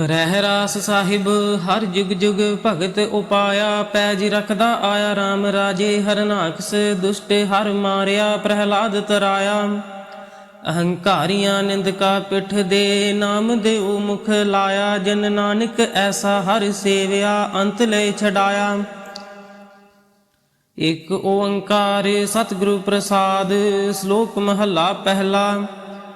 ਰਹਿ ਰਾਸ ਸਾਹਿਬ, ਹਰ ਜੁਗ ਜੁਗ ਭਗਤ ਉਪਾਇਆ, ਪੈਜ ਰਖਦਾ ਆਇਆ RAM ਰਾਜੇ ਹਰਨਾਕਸ ਦੁਸ਼ਟ ਹਰ ਮਾਰਿਆ, ਪ੍ਰਹਿਲਾਦ ਤਰਾਇਆ। ਅਹੰਕਾਰੀਆਂ ਨਿੰਦਕਾ ਪਿੱਠ ਦੇ, ਨਾਮ ਦੇਉ ਮੁਖ ਲਾਇਆ, ਜਨ ਨਾਨਕ ਐਸਾ ਹਰ ਸੇਵਿਆ, ਅੰਤ ਲੈ ਛਡਾਇਆ। ਇਕ ਓੰਕਾਰ ਸਤਿਗੁਰੂ ਪ੍ਰਸਾਦ, ਸ਼ਲੋਕ ਮਹੱਲਾ ਪਹਿਲਾ।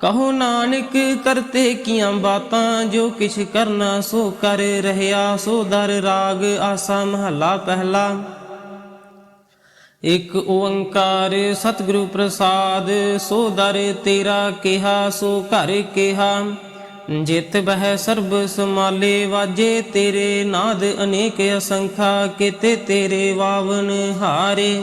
ਕਹੋ ਨਾਨਕ ਕਰਤੇ ਕੀਆਂ ਬਾਤਾਂ, ਜੋ ਕਿਛ ਕਰਨਾ ਸੋ ਕਰ ਰਹਿਆ, ਸੋ ਦਰ ਰਾਗ ਆਸਾ ਮਹੱਲਾ ਪਹਿਲਾ। ਇਕ ਓੰਕਾਰ ਸਤਿਗੁਰੂ ਪ੍ਰਸਾਦ, ਸੋ ਦਰ ਤੇਰਾ ਕਿਹਾ, ਸੋ ਘਰ ਕਿਹਾ। ਜਿਤ ਬਹਿ ਸਰਬ ਸਮਾਲੇ ਵਾਜੇ ਤੇਰੇ ਨਾਦ ਅਨੇਕ ਅਸੰਖਾ, ਕੀਤੇ ਤੇਰੇ ਵਾਵਨ ਹਾਰੇ।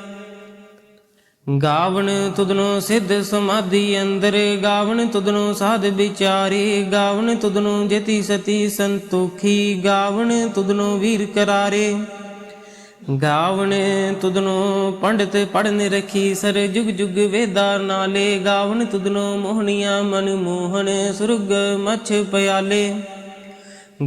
ਗਾਵਣ ਤੁਧਨੋ ਸਿੱਧ ਸਮਾਧੀ ਅੰਦਰ, ਗਾਵਣ ਤੁਧਨੋ ਸਾਧ ਵਿਚਾਰੇ, ਗਾਵਣ ਤੁਧਨੋ ਜਤੀ ਸਤੀ ਸੰਤੋਖੀ, ਗਾਵਣ ਤੁਧਨੋ ਵੀਰ ਕਰਾਰੇ। ਗਾਵਣ ਤੁਧਨੋ ਪੰਡਤ ਪੜਨ ਰਖੀ ਸਰ, ਜੁਗ ਜੁਗ ਵੇਦਾਰ ਨਾਲੇ, ਗਾਵਣ ਤੁਧਨੋ ਮੋਹਣੀਆਂ ਮਨ ਮੋਹਨ ਸੁਰਗ ਮਛ ਪਿਆਲੇ।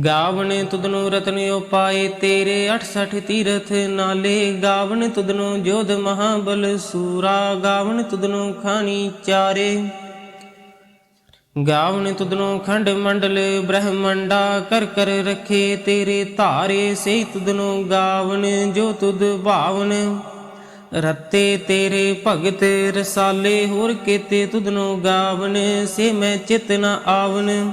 ਗਾਵਣ ਤੁਧਨੋ ਰਤਨ ਉਪਾਏ, ਤੇਰੇ 68 ਤੀਰਥ ਨਾਲੇ। ਗਾਵਣ ਤੁਧਨੋ ਜੋਧ ਮਹਾਬਲ ਸੂਰਾ ਗਾਵਣ ਤੁਧਨੋ ਖਾਣੀ ਚਾਰੇ। ਗਾਵਣ ਤੁਧਨੋ ਖੰਡ ਮੰਡਲ ਬ੍ਰਹਮੰਡਾ, ਕਰ ਕਰ ਰਖੇ ਤੇਰੇ ਧਾਰੇ। ਸੇ ਤੁਧਨੋ ਗਾਵਣ ਜੋ ਤੁਧ ਭਾਵਨ। ਰਤੇ ਤੇਰੇ ਭਗਤ ਰਸਾਲੇ, ਹੋਰ ਕੀਤੇ ਤੁਧਨੋ ਗਾਵਨ। ਸੇ ਮੈਂ ਚਿਤ ਨ ਆਵਨ।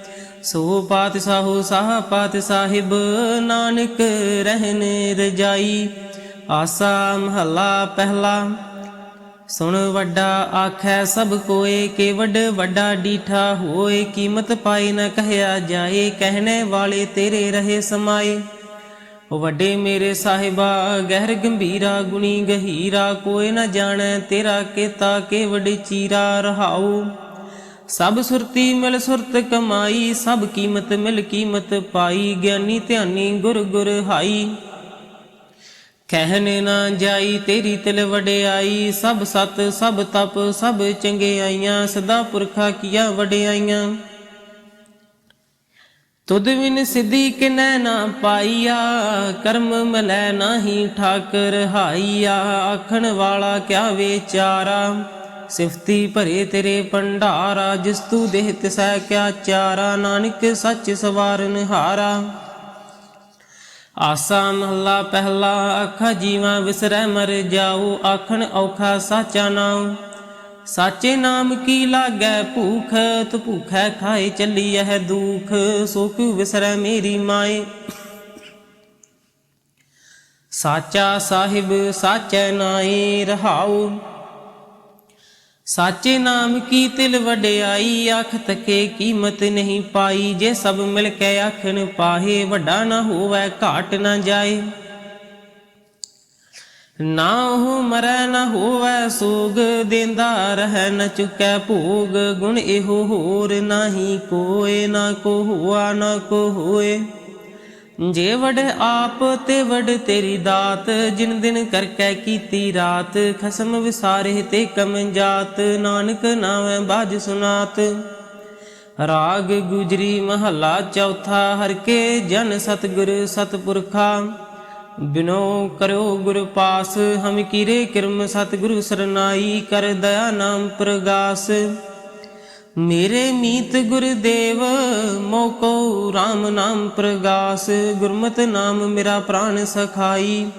ਸੋ ਪਾਤਸ਼ਾਹੋ ਸਾਹ ਪਾਤ ਸਾਹਿਬ ਨਾਨਕ ਰਹਿਨ ਰਜਾਈ। ਆਸਾ ਮਹੱਲਾ ਪਹਿਲਾ। ਸੁਣ ਵੱਡਾ ਆਖੈ ਸਭ ਕੋਏ ਕੇ ਵੱਡਾ ਡੀਠਾ ਹੋਏ, ਕੀਮਤ ਪਾਈ ਨਾ ਕਹਿਆ ਜਾਏ, ਕਹਿਣੇ ਵਾਲੇ ਤੇਰੇ ਰਹੇ ਸਮਾਏ। ਉਹ ਵੱਡੇ ਮੇਰੇ ਸਾਹਿਬਾ, ਗਹਿਰ ਗੰਭੀਰਾ, ਗੁਣੀ ਗਹੀਰਾ ਕੋਈ ਨਾ ਜਾਣੈ ਤੇਰਾ ਕੀਤਾ ਕੇਵਡ ਚੀਰਾ ਰਹਾਉ। ਸਭ ਸੁਰਤੀ ਮਿਲ ਸੁਰਤ ਕਮਾਈ, ਸਭ ਕੀਮਤ ਮਿਲ ਕੀਮਤ ਪਾਈ, ਗਿਆਨੀ ਧਿਆਨੀ ਗੁਰ ਗੁਰ ਹਾਈ। ਕਹਿਨੇ ਨਾ ਜਾਈ, ਤੇਰੀ ਤਿਲ ਵਡਿਆਈ, ਸਭ ਸਤ, ਸਭ ਤਪ, ਸਭ ਚੰਗਿਆਈਆਂ, ਸਦਾ ਪੁਰਖਾ ਕੀਆ ਵਡਿਆਈਆਂ। ਤੁਧ ਵਿਨ ਸਿੱਧੀ ਕਿਨੈ ਨਾ ਪਾਈਆ, ਕਰਮ ਮਲੈ ਨਾਹੀ ਠਾਕਰ ਹਾਈਆ, ਆਖਣ ਵਾਲਾ ਕਿਆ ਵਿਚਾਰਾ। ਸਿਫਤੀ ਭਰੇ ਤੇਰੇ ਭੰਡਾਰਾ, ਜਿਸ ਤੂ ਦੇਹ ਤਿਸੈ ਕਿਆ ਚਾਰਾ, ਨਾਨਕ ਸੱਚ ਸਵਾਰਨ ਹਾਰਾ ਆਸਾ ਮਹੱਲਾ ਪਹਿਲਾ, ਆਖਾ ਜੀਵਾ ਵਿਸਰੈ ਮਰ ਜਾਉ ਆਖਣ ਔਖਾ ਸਾਚਾ ਨਾਮ ਸਾਚੇ ਨਾਮ ਕੀ ਲਾਗੈ ਭੂਖ, ਤ ਭੂਖੈ ਖਾਏ ਚੱਲੀ ਇਹ ਦੁਖ, ਸੁਖ ਵਿਸਰੈ ਮੇਰੀ ਮਾਏ। ਸਾਚਾ ਸਾਹਿਬ, ਸਾਚੈ ਨਾਈ ਰਹਾਉ। ਸਾਚੇ ਨਾਮ ਕੀ ਤਿਲ ਵਡਿਆਈ ਆਖ ਤਕੇ ਕੀਮਤ ਨਹੀਂ ਪਾਈ। ਜੇ ਸਭ ਮਿਲ ਕੇ ਆਖਣ ਪਾਹੇ, ਵੱਡਾ ਨਾ ਹੋਵੇ, ਘਾਟ ਨਾ ਜਾਏ। ਨਾ ਉਹ ਮਰੈ, ਨਾ ਹੋਵੇ ਸੋਗ, ਦੇਂਦਾ ਰਹਿ ਨ ਚੁਕੈ ਭੋਗ। ਗੁਣ ਇਹੋ ਹੋਰ, ਨਾਹੀ ਕੋਏ, ਨਾ ਕੋ ਹੁਆ, ਨਾ ਕੋ ਹੋਏ। ਜੇ ਵੜ ਆਪ ਤੇ ਵਡ ਤੇਰੀ ਦਾਤ, ਜਿਨ ਦਿਨ ਕਰ ਕੈ ਕੀਤੀ ਰਾਤ, ਖਸਮ ਵਿਸਾਰੇ ਤੇ ਕਮ ਜਾਤ, ਨਾਨਕ ਨਾਮੈ ਬਾਜ ਸੁਨਾਤ। ਰਾਗ ਗੁਜਰੀ ਮਹੱਲਾ ਚੌਥਾ, ਹਰ ਕੇ ਜਨ ਸਤਗੁਰ ਸਤਪੁਰਖਾ। ਬਿਨੋ ਕਰਿਓ ਗੁਰ ਪਾਸ, ਹਮ ਕੀਰੇ ਕਿਰਮ ਸਤਿਗੁਰੂ ਸਰਨਾਈ, ਕਰ ਦਇਆ ਨਾਮ ਪ੍ਰਗਾਸ। ਮੇਰੇ ਮੀਤ ਗੁਰਦੇਵ ਮੋਕੋ RAM ਨਾਮ ਪ੍ਰਗਾਸ, ਗੁਰਮਤਿ ਨਾਮ ਮੇਰਾ ਪ੍ਰਾਣ ਸਖਾਈ।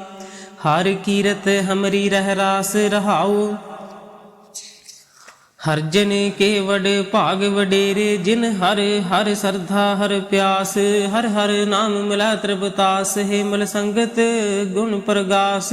ਹਰ ਕੀਰਤ ਹਮਰੀ ਰਹਿ ਰਾਸ ਰਹਾਉ। ਹਰ ਜਨ ਕੇ ਵਡ ਭਾਗ ਵਡੇਰੇ, ਜਿਨ ਹਰ ਹਰ ਸਰਧਾ ਹਰ ਪਿਆਸ, ਹਰ ਹਰ ਨਾਮ ਮਿਲਾ ਤ੍ਰਿਪਤਾਸ ਹੈ ਮਲ ਸੰਗਤ ਗੁਣ ਪ੍ਰਗਾਸ।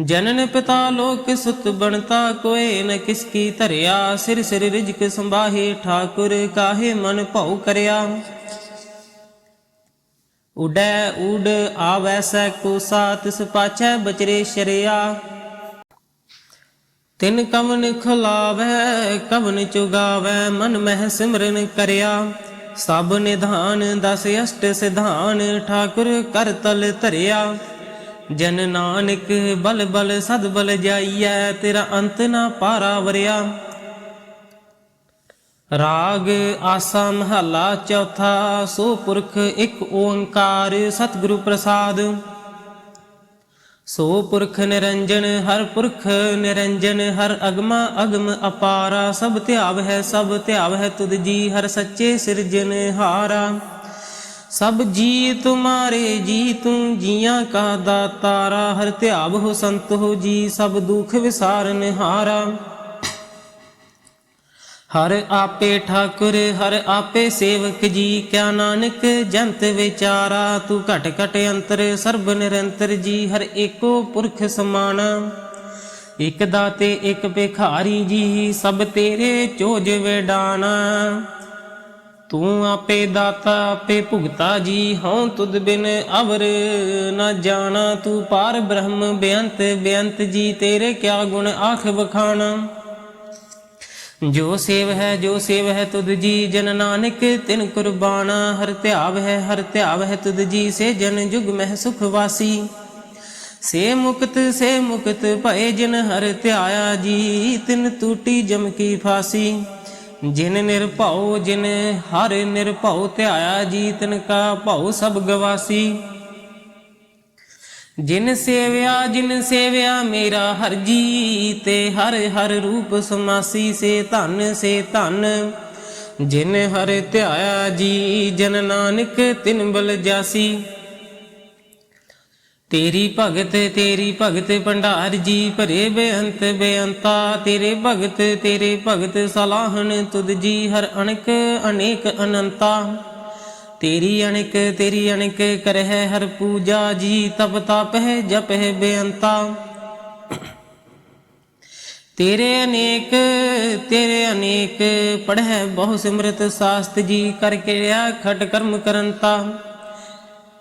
ਜਨਨ ਪਿਤਾ ਲੋਕ ਸੁਤ ਬਣਤਾ, ਕੋਏ ਨ ਕਿਸ ਕੀ ਧਰਿਆ। ਸਿਰ ਸਿਰ ਰਿਜਕ ਸੰਭਾਹੇ, ਠਾਕੁਰ ਕਾਹੇ ਮਨ ਭਉ ਕਰਿਆ। ਉਡੈ ਉਡ ਆਵੈਸੈ ਕੋਸਾ ਤਿਸ ਪਾਛੈ ਬਚਰੇ ਸ਼ਰਿਆ। ਤਿਨ ਕਵਨ ਖੁਲਾਵੈ, ਕਵਨ ਚੁਗਾਵੈ, ਮਨ ਮਹਿ ਸਿਮਰਨ ਕਰਿਆ। ਸਭ ਨਿਧਾਨ, ਦਸ ਅਸ਼ਟ ਸਿਧਾਨ, ਠਾਕੁਰ ਕਰ ਤਲ ਧਰਿਆ। ਜਨ ਨਾਨਕ ਬਲ ਬਲ ਸਦ ਬਲ ਜਾਈਐ, ਤੇਰਾ ਅੰਤ ਨਾ ਪਾਰਾ ਵਰਿਆ। ਰਾਗ ਆਸਾ ਮਹੱਲਾ ਚੌਥਾ, ਸੋ ਪੁਰਖ ਇੱਕ ਓੰਕਾਰ ਸਤਿਗੁਰੂ ਪ੍ਰਸਾਦ। ਸੋ ਪੁਰਖ ਨਿਰੰਜਨ, ਹਰ ਪੁਰਖ ਨਿਰੰਜਨ, ਹਰ ਅਗਮਾ ਅਗਮ ਅਪਾਰਾ। ਸਭ ਧਿਆਵ ਹੈ, ਸਭ ਧਿਆਵ ਹੈ ਤੁਧ ਜੀ, ਹਰ ਸੱਚੇ ਸਿਰਜਨ ਹਾਰਾ। ਸਭ ਜੀ ਤੁਮਾਰੇ ਜੀ ਤੂੰ ਜੀਆਂ ਕਾ ਦਾਤਾਰਾ ਹਰ ਧਿਆਵ ਹੋ ਸੰਤ ਹੋ ਜੀ, ਸਭ ਦੁਖ ਵਿਸਾਰਨ ਹਾਰਾ ਹਰ ਆਪੇ ਠਾਕੁਰ, ਹਰ ਆਪੇ ਸੇਵਕ ਜੀ, ਕਿਆ ਨਾਨਕ ਜੰਤ ਵਿਚਾਰਾ, ਤੂੰ ਘਟ ਘਟ ਅੰਤਰ, ਸਰਬ ਨਿਰੰਤਰ ਜੀ, ਹਰ ਏਕੋ ਪੁਰਖ ਸਮਾਨ ਇਕ ਦਾਤੇ, ਇਕ ਭਿਖਾਰੀ ਜੀ, ਸਭ ਤੇਰੇ ਚੋਜ ਵਿਡਾਣਾ। ਤੂੰ ਆਪੇ ਦਾਤਾ, ਆਪੇ ਭੁਗਤਾ ਜੀ, ਹਉ ਤੁਧ ਬਿਨ ਅਵਰ। ਨਾ ਜਾਣਾ ਤੂੰ ਪਾਰ ਬ੍ਰਹਮ, ਬੇਅੰਤ ਬੇਅੰਤ ਜੀ, ਤੇਰੇ ਕਿਆ ਗੁਣ ਆਖ ਬਖਾਣਾ ਜੋ ਸੇਵ ਹੈ, ਜੋ ਸੇਵ ਹੈ ਤੁਧ ਜੀ, ਜਨ ਨਾਨਕ ਤਿਨ ਕੁਰਬਾਨਾ। ਹਰ ਧਿਆਵ ਹੈ, ਹਰ ਧਿਆਵ ਹੈ ਤੁਧ ਜੀ, ਸੇ ਜਨ ਜੁਗ ਮਹਿ ਸੁਖ ਵਾਸੀ। ਸੇ ਮੁਕਤ ਸੇ ਮੁਕਤ ਭਏ ਜਿਨ ਹਰ ਧਿਆਇਆ ਜੀ, ਤਿਨ ਟੂਟੀ ਜਮ ਕੀ ਫਾਸੀ। ਜਿਨ ਨਿਰਭਉ, ਜਿਨ ਹਰ ਨਿਰਭਉ, ਧਿਆਇਆ ਜੀ ਤਿਨ ਕਾ ਭਉ ਸਭ ਗਵਾਸੀ। ਜਿਨ ਸੇਵਿਆ ਜਿਨ ਸੇਵਿਆ ਮੇਰਾ ਹਰ ਜੀ ਤੇ ਹਰ ਹਰ ਰੂਪ ਸਮਾਸੀ, ਸੇ ਧਨ ਸੇ ਧਨ। ਜਿਨ ਹਰ ਧਿਆਇਆ ਜੀ, ਜਨ ਨਾਨਕ ਤਿਨ ਬਲ ਜਾਸੀ। ਤੇਰੀ ਭਗਤ ਤੇਰੀ ਭਗਤ ਭੰਡਾਰ ਜੀ ਭਰੇ ਬੇਅੰਤ ਬੇਅੰਤਾ। ਤੇਰੇ ਭਗਤ ਤੇਰੇ ਭਗਤ ਸਲਾਹਣ ਤੁਧ ਜੀ ਹਰ ਅਣਕ ਅਨੇਕ ਅਨੰਤਾ। ਤੇਰੀ ਅਣਕ ਤੇਰੀ ਅਣਕ ਕਰਹਿ ਹਰ ਪੂਜਾ ਜੀ, ਤਪ ਤਪ ਹੈ ਜਪ ਬੇਅੰਤਾ। ਤੇਰੇ ਅਨੇਕ ਤੇਰੇ ਅਨੇਕ, ਪੜ੍ਹੈ ਬਹੁ ਸਿਮਰਤ ਸਾਸਤ ਜੀ, ਕਰ ਕਿਰਿਆ ਖਟ ਕਰਮ ਕਰੰਤਾ।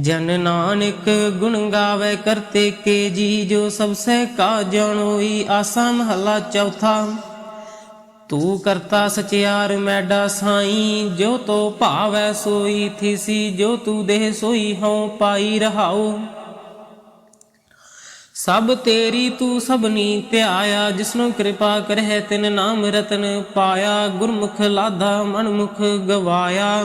ਜਨ ਨਾਨਕ ਗੁਣ ਗਾਵੇ ਕਰਤੇ ਕੇ ਜੀ, ਜੋ ਸਭ ਸੇ ਕਾ ਜਾਣੋਈ ਆਸਾ ਮਹਲਾ ਚੌਥਾ। ਤੂੰ ਕਰਤਾ ਸਚਿਆਰ ਮੈਡਾ ਸਾਈ, ਜੋ ਤੋ ਭਾਵੈ ਸੋਈ, ਥੀਸੀ, ਜੋ ਤੂੰ ਦੇਹ ਸੋਈ, ਹਉ ਪਾਈ ਰਹਾਉ। ਸਭ ਤੇਰੀ ਤੂੰ ਸਭਨੀ ਧਿਆਇਆ, ਜਿਸਨੂੰ ਕਿਰਪਾ ਕਰਹਿ ਤਿਨ ਨਾਮ ਰਤਨ ਪਾਇਆ, ਗੁਰਮੁਖ ਲਾਧਾ ਮਨਮੁਖ ਗਵਾਇਆ।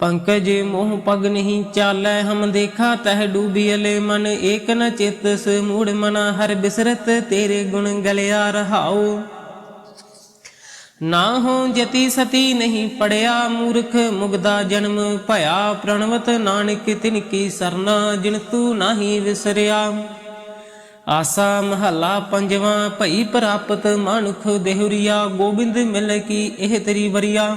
ਪੰਕਜ ਮੋਹ ਪਗ ਨਹੀਂ ਚਾਲੈ, ਹਮ ਦੇਖਾ ਤਹ ਡੂਬੀਲੇ ਮਨ, ਏਕ ਨ ਚਿਤ ਸਮੂੜ ਮਨਾ, ਹਰ ਬਿਸਰਤ ਤੇਰੇ ਗੁਣ ਗਲਿਆ ਰਹਾਉ। ਨਾ ਹੋ ਜਤੀ ਸਤੀ ਨਹੀਂ ਪੜਿਆ, ਮੂਰਖ ਮੁਗਦਾ ਜਨਮ ਭਇਆ, ਪ੍ਰਣਵਤ ਨਾਨਕ ਤਿਨ ਕੀ ਸਰਨਾ, ਜਿਨ ਤੂੰ ਨਾਹੀ ਵਿਸਰਿਆ। ਆਸਾ ਮਹੱਲਾ ਪੰਜਵਾਂ, ਭਈ ਪ੍ਰਾਪਤ ਮਾਨੁਖ ਦੇਹੁਰੀਆ, ਗੋਬਿੰਦ ਮਿਲ ਕੀ ਇਹ ਤੇਰੀ ਵਰਿਆ।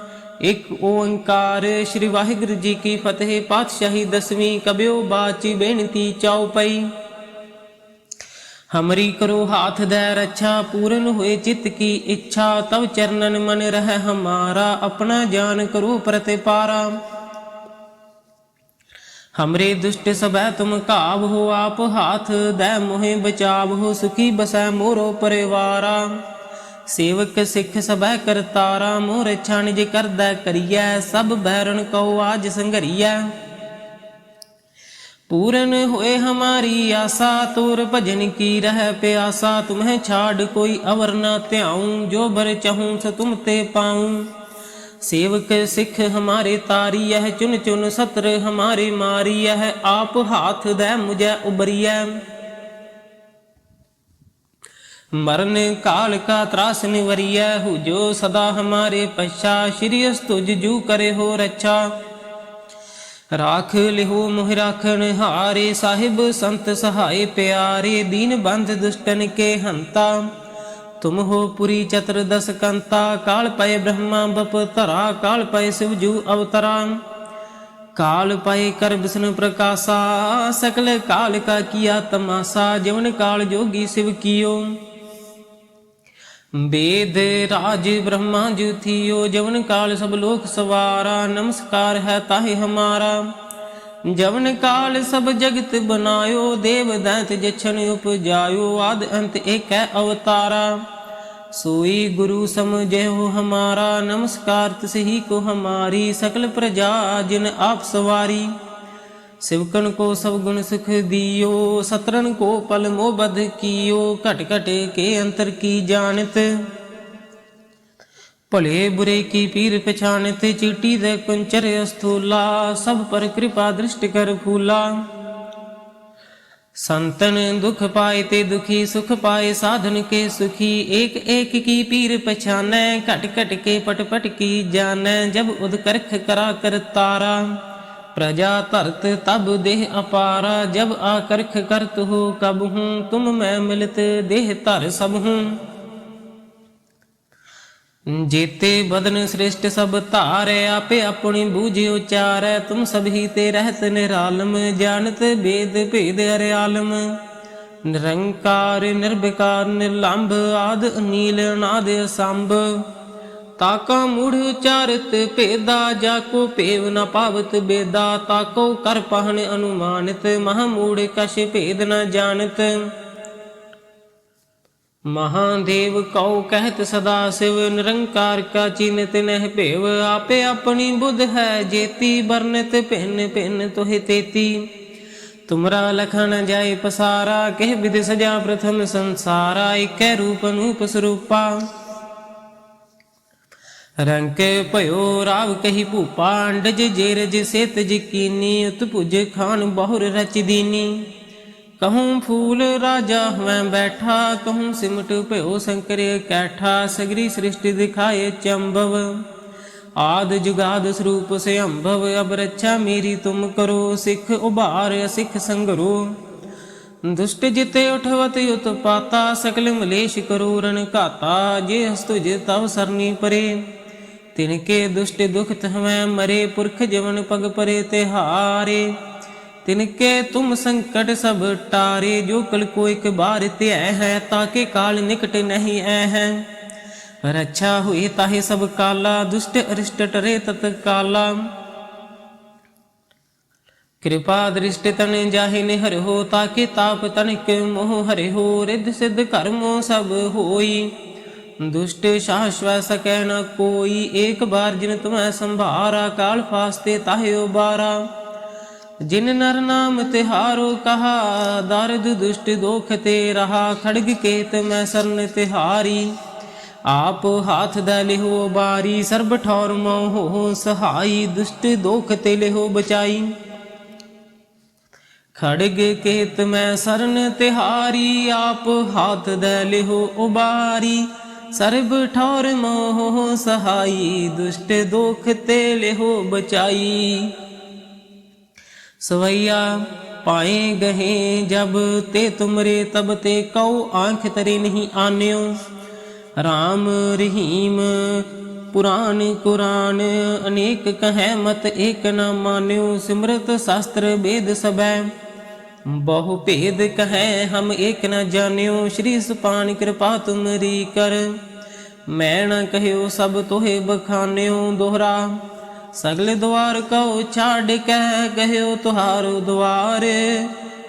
ਇਕ ਓੰਕਾਰ ਸ੍ਰੀ ਵਾਹਿਗੁਰੂ ਜੀ ਕੀ ਫਤਿਹ, ਪਾਤਸ਼ਾਹੀ ਦਸਵੀਂ ਕਬਿਓ ਬਾਚੀ ਬੇਨਤੀ ਚਉਪਈ ਹਮਰੀ ਕਰੋ ਹਾਥ ਦੇ ਰੱਛਾ, ਪੂਰਨ ਹੋਏ ਚਿਤ ਕੀ ਇੱਛਾ, ਤਵ ਚਰਨਨ ਮਨ ਰਹਿ ਹਮਾਰਾ, ਆਪਣਾ ਜਾਨ ਕਰੋ ਪ੍ਰਤਿਪਾਰਾ। ਹਮਰੇ ਦੁਸ਼ਟ ਸਭੈ ਤੁਮ ਕਾਬ ਹੋ ਆਪ, ਹਾਥ ਦੇ ਮੋਹਿ ਬਚਾਵ ਹੋ, ਸੁਖੀ ਬਸੈ ਮੋਰੋ ਪਰਿਵਾਰਾ। ਸੇਵਕ ਸਿੱਖ ਸਭੈ ਕਰਤਾਰਾ ਮੋਰ ਛਾਣਿਜ ਕਰਦਾ ਕਰੀਐ, ਸਭ ਬੈਰਣ ਕਉ ਆਜ ਸੰਗਰੀਐ ਪੂਰਨ ਹੋਏ ਹਮਾਰੀ ਆਸਾ, ਤੋਰ ਭਜਨ ਕੀ ਰਹਿ ਪਿਆਸਾ, ਤੁਮਹਿ ਛਾੜ ਕੋਈ ਅਵਰ ਨਾ ਧਿਆਉ, ਜੋ ਬਰ ਚਾਹੂੰ ਸ ਤੁਮ ਤੇ ਪਾਉ। ਸੇਵਕ ਸਿੱਖ ਹਮਾਰੇ ਤਾਰੀ ਹੈ ਚੁਨ ਚੁਨ ਸਤਰ ਹਮਾਰੇ ਮਾਰੀ ਹੈ ਆਪ ਹਾਥ ਦੇ ਮੁਝੇ ਉਬਰੀਐ ਮਰਨ ਕਾਲ ਕਾ ਤਰਾਸ ਨਿਵਰੀਐ ਹੁਜੋ ਸਦਾ ਹਮਾਰੇ ਪਛਾ, ਸ਼੍ਰੀ ਅਸਤੁਜ ਜੂ ਕਰੇ ਹੋ ਰੱਛਾ। ਰਾਖ ਲਿਹੋ ਮੋਹਿ ਰਾਖਣ ਹਾਰੇ, ਸਾਹਿਬ ਸੰਤ ਸਹਾਈ ਪਿਆਰੇ, ਦੀਨ ਬੰਧ ਦੁਸ਼ਟਨ ਕੇ ਹੰਤਾ। ਤੁਮ ਹੋ ਪੁਰੀ ਚਤਰ ਦਸ ਕੰਤਾ, ਕਾਲ ਪਏ ਬ੍ਰਹਮਾ ਬਪ ਧਰਾ, ਕਾਲ ਪਏ ਸਿਵ ਜੂ ਅਵਤਰਾ। ਕਾਲ ਪਏ ਕਰ ਬਿਸਨ ਪ੍ਰਕਾਸ਼ਾ, ਸਕਲ ਕਾਲ ਕਾ ਕੀਆ ਤਮਾਸਾ, ਜਿਵਨ ਕਾਲ ਜੋਗੀ ਸਿਵ ਕੀਓ। ਵੇਦ ਰਾਜ ਬ੍ਰਹਮਾ ਜੁਥਿਓ ਜਵਨ ਕਾਲ ਸਭ ਲੋਕ ਸਵਾਰਾ, ਨਮਸਕਾਰ ਹੈ ਤਾਹਿ ਹਮਾਰਾ। ਜਵਨ ਕਾਲ ਸਭ ਜਗਤ ਬਨਾਇਓ ਦੇਵ ਦੈਂਤ ਜਛਨ ਉਪਜਾਇਓ, ਆਦ ਅੰਤ ਏਕੈ ਅਵਤਾਰਾ। ਸੋਈ ਗੁਰੂ ਸਮਝਿਓ ਹਮਾਰਾ, ਨਮਸਕਾਰ ਤਿਸਹੀ ਕੋ ਹਮਾਰੀ, ਸਕਲ ਪ੍ਰਜਾ ਜਿਨ ਆਪ ਸਵਾਰੀ। शिवकण को सब गुण सुख दियो, सतरन को पल मोबध कियो कट कट के अंतर की जानत। भले बुरे की पीर पहचानत, चीटी दे कुंचर अस्थूला, सब पर कृपा दृष्टि कर फूला। संतन दुख पाए ते दुखी, सुख पाए साधन के सुखी एक एक की पीर पछाने कट कट के पट पट की जान जब उदकर्ख करा कर तारा। प्रजा तरत तब देह अपारा जब आकर्ख करत हो कब हूँ तुम मैं मिलत देह धर सब हूँ जेते बदन श्रेष्ठ सब तारे आपे अपनी बूझे उचार तुम सभी ते रहत निरालम जानत वेद भेद अरे आलम निरंकार निर्विकार निर्लंब आद नील नाद सांब ਤਾਕਾ ਮੂੜ ਉਚਾਰਤ ਭੇਦਾ, ਜਾ ਕੋ ਭੇਵ ਨ ਪਾਵਤ ਬੇਦਾ ਤਾਕੋ ਕਰ ਪਹਨ ਅਨੁਮਾਨਿਤ, ਮਹ ਮੂੜ ਕਛ ਭੇਦ ਨ ਜਾਣਤ। ਮਹਾਦੇਵ ਕਉ ਕਹਿਤ ਸਦਾ ਸਿਵ, ਨਿਰੰਕਾਰ ਕਾ ਚਿਨਤ ਨਹਿ ਭੇਵ, ਆਪੇ ਆਪਣੀ ਬੁੱਧ ਹੈ ਜੇਤੀ ਬਰਨਤ ਭਿੰਨ ਭਿੰਨ ਤੋਹਿ ਤੇਤੀ। ਤੁਮਰਾ ਲਖਣ ਜਾਏ ਪਸਾਰਾ, ਕਹਿ ਵਿਦ ਸਜਾ ਪ੍ਰਥਮ ਸੰਸਾਰਾ ਇਕੈ ਰੂਪ ਅਨੂਪ ਸਰੂਪਾ। ਰੰਗ ਭਇਓ, ਰਾਵ ਕਹੀ ਭੂਪਾ ਅੰਡਜ ਜੇਰਜ ਸੇਤ ਜਕੀਨੀ ਉਤ ਉਤਪੁਜ ਖਾਨ ਬਹੁਰ ਰਚ ਦੀਨੀ। ਕਹੂੰ ਫੂਲ ਰਾਜਾ ਮੈਂ ਬੈਠਾ, ਕਹੂੰ ਸਿਮਟ ਭਇਓ ਸ਼ੰਕਰ ਕੈਠਾ, ਸਗਰੀ ਸ੍ਰਿਸ਼ਟੀ ਦਿਖਾਏ ਚੰਭਵ ਆਦ ਜੁਗਾਦ ਸਰੂਪ ਸੇ ਅੰਭਵ ਅਬ ਰੱਛਾ ਮੇਰੀ ਤੁਮ ਕਰੋ, ਸਿੱਖ ਉਭਾਰ ਸਿੱਖ ਸੰਗਰੋ। ਦੁਸ਼ਟ ਜਿਤੇ ਉਠਵਤ ਉਤਪਾਤਾ ਸਕਲ ਮਲੇਸ਼ ਕਰੋ ਰਨ ਘਾਤਾ, ਜੇ ਹਸ ਤੁਜ ਤਵ ਸਰਨੀ ਪਰੇ। ਤਿਨਕੇ ਦੁਸ਼ਟ ਦੁਖ ਤਹਵੈ ਮਰੇ ਪੁਰਖ ਜਵਨ ਪਗ ਪਰੇ ਤੇ ਹਾਰੇ ਤਿਨਕੇ ਤੁਮ ਸੰਕਟ ਸਭ ਟਾਰੇ, ਜੋ ਕਲ ਕੋ ਇਕ ਬਾਰ ਧਿਐ ਹੈ, ਤਾਕੇ ਕਾਲ ਨਿਕਟ ਨਹੀਂ ਐ ਹੈ। ਰੱਛਾ ਹੋਈ ਤਾਹੇ ਸਭ ਕਾਲਾ, ਦੁਸ਼ਟ ਅਰਿਸ਼ਟ ਟਰੇ ਤਤ ਕਾਲਾ। ਕਿਰਪਾ ਦ੍ਰਿਸ਼ਟ ਤਨ ਜਾਹਿ ਨਿਹਰ ਹੋ, ਤਾਕੇ ਤਾਪ ਤਨਿਕ ਮੋਹ ਹਰਿ ਹੋ, ਰਿਧ ਸਿਧ ਕਰਮੋ ਸਭ ਹੋਈ। ਦੁਸ਼ਟ ਸ਼ਾਸ਼ਵ ਸਕੈ ਨ ਕੋਈ, ਏਕ ਬਾਰ ਜਿਨ ਤੁਮੈ ਸੰਭਾਰਾ, ਕਾਲ ਫਾਸਤੇ ਤਾਹਿ ਉਬਾਰਾ। ਜਿਨ ਨਰ ਨਾਮ ਤਿਹਾਰੋ ਕਹਾ, ਦਰਦ ਦੁਸ਼ਟ ਦੋਖ ਤੇ ਰਹਾ, ਖੜਗ ਕੇਤ ਮੈਂ ਸਰਨ ਤਿਹਾਰੀ। ਆਪ ਹਾਥ ਦਾ ਲਿਹੋ ਬਾਰੀ, ਸਰਬ ਠੌਰ ਮੋਹ ਹੋ ਸਹਾਈ, ਦੁਸ਼ਟ ਦੋਖ ਤੇ ਲਿਹੋ ਬਚਾਈ। ਖੜਗ ਕੇਤ ਮੈਂ ਸਰਨ ਤਿਹਾਰੀ, ਆਪ ਹਾਥ ਦਾ ਲਿਹੋ ਉਬਾਰੀ। ਸਰਬ ਠੌਰ ਮੋਹ ਸਹਾਈ, ਦੁਸ਼ਟ ਦੋਖ ਤੇ ਲਿਹੋ ਬਚਾਈ। ਸਵਈਆ ਪਾਏ ਗਹੇ ਜਬ ਤੇ ਤੁਮਰੇ, ਤਬ ਤੇ ਕਉ ਆਂਖ ਤਰੇ ਨਹੀਂ ਆਨਿਓ। RAM ਰਹੀਮ ਪੁਰਾਨ ਕੁਰਾਨ, ਅਨੇਕ ਕਹੈ ਮਤ ਏਕ ਨਾ ਮਾਨਿਓ। ਸਿਮਰਤ ਸ਼ਾਸਤਰ ਵੇਦ ਸਬੈ ਬਹੁ ਭੇਦ ਕਹੈ, ਹਮ ਏਕ ਨ ਜਾਣਿਓ, ਸ਼੍ਰੀ ਸੁਪਾਨ ਕਿਰਪਾ ਤੁਮਰੀ ਕਰ। ਮੈਂ ਨ ਕਹਿਓ, ਸਭ ਤੋਹੇ ਬਖਾਨਿਓ ਦੋਹਰਾ। ਸਗਲ ਦਵਾਰ ਕਉ ਛਾੜ ਕਹਿ ਕਹਿਓ ਤੁਹਾਰੋ ਦਵਾਰੇ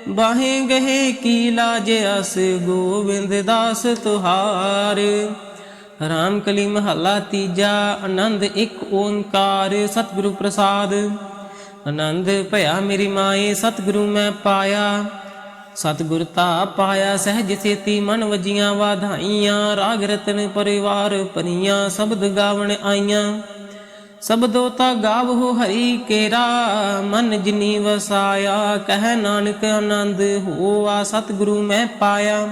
ਬਾਹੇ ਗਹੇ ਕੀ ਲਾਜ ਅਸ, ਗੋਬਿੰਦ ਦਾਸ ਤੁਹਾਰ। ਰਾਮ ਕਲੀ ਮਹੱਲਾ ਤੀਜਾ, ਆਨੰਦ ਇੱਕ ਓੰਕਾਰ, ਸਤਿਗੁਰੂ ਪ੍ਰਸਾਦ। ਆਨੰਦ ਭਇਆ ਮੇਰੀ ਮਾਏ, ਸਤਿਗੁਰੂ ਮੈਂ ਪਾਇਆ। ਸਤਿਗੁਰ ਤਾ ਪਾਇਆ, ਸਹਿਜ ਸੇਤੀ ਮਨ ਵਜੀਆਂ ਵਾਧਾਈਆਂ। ਰਾਗ ਰਤਨ ਪਰਿਵਾਰ ਪਨੀਆਂ ਸ਼ਬਦ ਗਾਵਣ ਆਈਆਂ। ਸਬਦੋ ਤਾ ਗਾਵਹੁ ਹਰੀ ਕੇਰਾ, ਮਨ ਜਿਨੀ ਵਸਾਇਆ। ਕਹਿ ਨਾਨਕ ਆਨੰਦ ਹੋਆ, ਸਤਿਗੁਰੂ ਮੈਂ ਪਾਇਆ।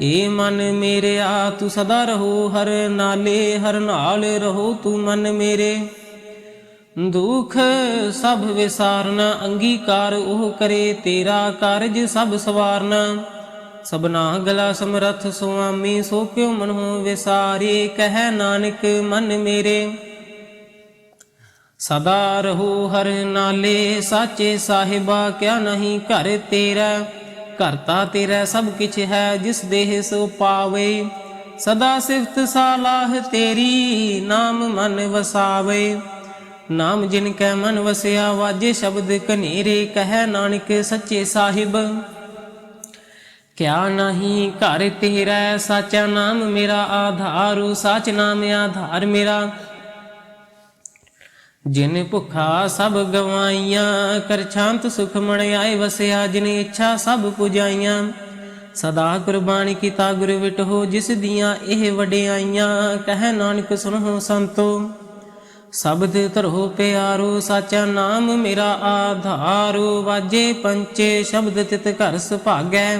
ਏ ਮਨ ਮੇਰਿਆ ਤੂੰ ਸਦਾ ਰਹੋ ਹਰ ਨਾਲੇ, ਹਰ ਨਾਲ ਰਹੋ ਤੂੰ ਮਨ ਮੇਰੇ। ਦੁਖ ਸਭ ਵਿਸਾਰਨਾ, ਅੰਗੀਕਾਰ ਉਹ ਕਰੇ, ਤੇਰਾ ਕਾਰਜ ਸਭ ਸਵਾਰਨਾ। ਸਬਨਾ ਗਲਾ ਸਮਰਥ ਸੁਆਮੀ, ਸੋ ਕਿਉ ਮਨਹੁ ਵਿਸਾਰੇ, ਕਹਿ ਨਾਨਕ ਮਨ ਮੇਰੇ। ਸਦਾ ਰਹੋ ਹਰ ਨਾਲੇ, ਸਾਚੇ ਸਾਹਿਬਾ, ਕਿਆ ਨਹੀਂ ਘਰ ਤੇਰਾ। ਘਰਤਾ ਤੇਰਾ ਸਭ ਕਿਛ ਹੈ, ਜਿਸ ਦੇਹ ਸੋ ਪਾਵੇ। ਸਦਾ ਸਿਫਤ ਸਾਲਾਹ ਤੇਰੀ, ਨਾਮ ਮਨ ਵਸਾਵੇ। ਨਾਮ ਜਿਨ ਕੈ ਮਨ ਵਸਿਆ, ਵਾਜੇ ਸ਼ਬਦ ਕਨੇਰੇ ਕਹਿ ਨਾਨਕ ਸੱਚੇ ਸਾਹਿਬ। ਕਿਆ ਨਹੀਂ ਘਰ ਤੇਰਾ, ਸਾਚਾ ਨਾਮ ਮੇਰਾ, ਆਧਾਰ ਸਾਚ ਨਾਮ ਆਧਾਰ ਮੇਰਾ। ਜਿਨ ਭੁਖਾ ਸਭ ਗਵਾਈਆਂ, ਕਰ ਸ਼ਾਂਤ ਸੁਖ ਮਣ ਆਏ ਵਸਿਆ, ਜਿਨ ਇੱਛਾ ਸਭ ਪੁਜਾਈਆਂ। ਸਦਾ ਕੁਰਬਾਨੀ ਕੀਤਾ ਗੁਰ ਵਿਟੋ ਜਿਸ ਦੀਆਂ ਇਹ ਵਡਿਆਈਆਂ, ਕਹਿ ਨਾਨਕ ਸੁਣੋ ਸੰਤੋ। ਸ਼ਬਦ ਧਰੋ ਪਿਆਰੋ, ਸਾਚਾ ਨਾਮ ਮੇਰਾ ਆਧਾਰੋ, ਵਾਜੇ ਪੰਚੇ ਸ਼ਬਦ ਤਿਤ ਘਰ ਸੁਭਾਗੈ।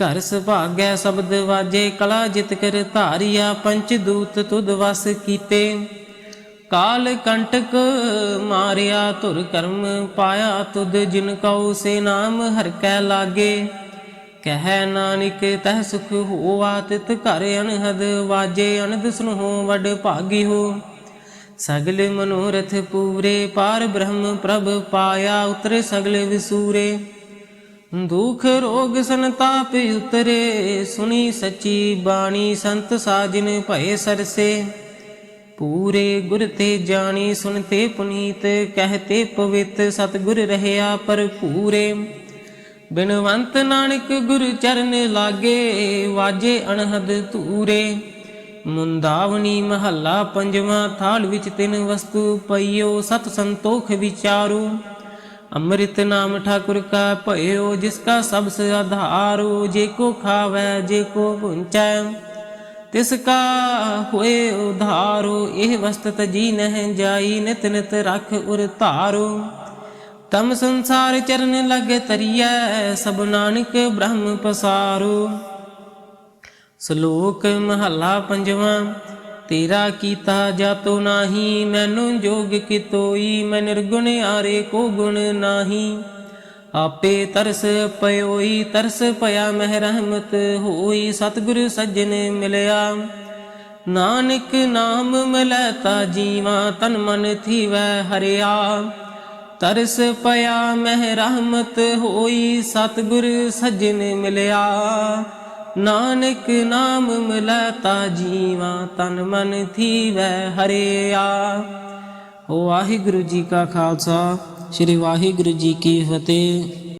ਘਰ ਸੁਭਾਗੈ ਸ਼ਬਦ ਵਾਜੇ, ਕਲਾ ਜਿਤ ਕਰ ਧਾਰਿਆ, ਪੰਚ ਦੂਤ ਤੁਧ ਵਸ ਕੀਤੇ। ਕਾਲ ਕੰਟਕ ਮਾਰਿਆ ਧੁਰ ਕਰਮ, ਪਾਇਆ ਤੁਧ ਜਿਨ ਕਉ ਸੇ ਨਾਮ ਹਰ ਕੈ ਲਾਗੇ। ਕਹਿ ਨਾਨਕ ਤਹ ਸੁਖ ਹੋਆ ਤਿਤ ਘਰ ਅਨਹਦ ਵਾਜੇ ਅਨੰਦ ਸੁਨੋ ਵਡ ਭਾਗੀ ਹੋ। ਸਗਲ ਮਨੋਰਥ ਪੂਰੇ, ਪਾਰ ਬ੍ਰਹਮ ਪ੍ਰਭ ਪਾਇਆ, ਉਤਰੇ ਸਗਲ ਵਿਸੂਰੇ। ਦੁਖ ਰੋਗ ਸੰਤਾਪ ਉਤਰੇ, ਸੁਣੀ ਸੱਚੀ ਬਾਣੀ, ਸੰਤ ਸਾਜਨ ਭਏ ਸਰਸੇ। ਪੂਰੇ ਗੁਰ ਤੇ ਜਾਣੀ ਸੁਨਤੇ ਪੁਨੀਤ ਕਹਤੇ ਪਵਿੱਤ, ਸਤਿਗੁਰ ਰਹਿਆ ਪਰ ਪੂਰੇ ਬਿਨਵੰਤ ਨਾਨਕ ਗੁਰ ਚਰਨ ਲਾਗੇ, ਵਾਜੇ ਅਣਹਦ ਧੂਰੇ। ਮੁੰਦਾਵਨੀ ਮਹੱਲਾ ਪੰਜਵਾਂ, ਥਾਲ ਵਿੱਚ ਤਿੰਨ ਵਸਤੂ ਪਈਓ, ਸਤ ਸੰਤੋਖ ਵਿਚਾਰੋ। ਅੰਮ੍ਰਿਤ ਨਾਮ ਠਾਕੁਰ ਕਾ ਭਇਓ, ਜਿਸ ਕਾ ਸਭ ਸੇ ਆਧਾਰੋ, ਜੇ ਕੋ ਖਾਵੈ, ਜੇ ਕੋ ਪੁੰਚੈ ਤਿਸ ਕਾ ਹੋਏ ਉਧਾਰੋ, ਇਹ ਵਸਤ ਜੀ ਨਹਿ ਜਾਈ, ਨਿਤ ਨਿਤ ਰਖ ਉਰ ਧਾਰੋ। ਤਮ ਸੰਸਾਰ ਚਰਨ ਲਗ ਤਰੀਐ, ਸਭ ਨਾਨਕ ਬ੍ਰਹਮ ਪਸਾਰੋ। ਸ਼ਲੋਕ ਮਹੱਲਾ ਪੰਜਵਾਂ, ਤੇਰਾ ਕੀਤਾ ਜਾਤੋ ਨਾਹੀ, ਮੈਨੂੰ ਜੋਗ ਕਿਤੋਈ, ਮੈਂ ਨਿਰਗੁਣ ਆਰੇ ਕੋ ਗੁਣ ਨਾਹੀ। ਆਪੇ ਤਰਸ ਪਇਓਈ, ਤਰਸ ਪਿਆ ਮਹਿ ਰਹਿਮਤ ਹੋਈ, ਸਤਿਗੁਰ ਸੱਜਣ ਮਿਲਿਆ। ਨਾਨਕ ਨਾਮ ਮਿਲੈ ਤਾ ਜੀਵਾ, ਤਨ ਮਨ ਥੀਵੈ ਹਰਿਆ। ਤਰਸ ਪਿਆ ਮਹਿ ਰਹਿਮਤ ਹੋਈ, ਸਤਿਗੁਰ ਸੱਜਣ ਮਿਲਿਆ। ਨਾਨਕ ਨਾਮ ਮਿਲੈ ਤਾ ਜੀਵਾ ਤਨ ਮਨ ਥੀਵੈ ਹਰਿਆ। ਵਾਹਿਗੁਰੂ ਜੀ ਕਾ ਖਾਲਸਾ, ਸ੍ਰੀ ਵਾਹਿਗੁਰੂ ਜੀ ਕੀ ਫਤਿਹ।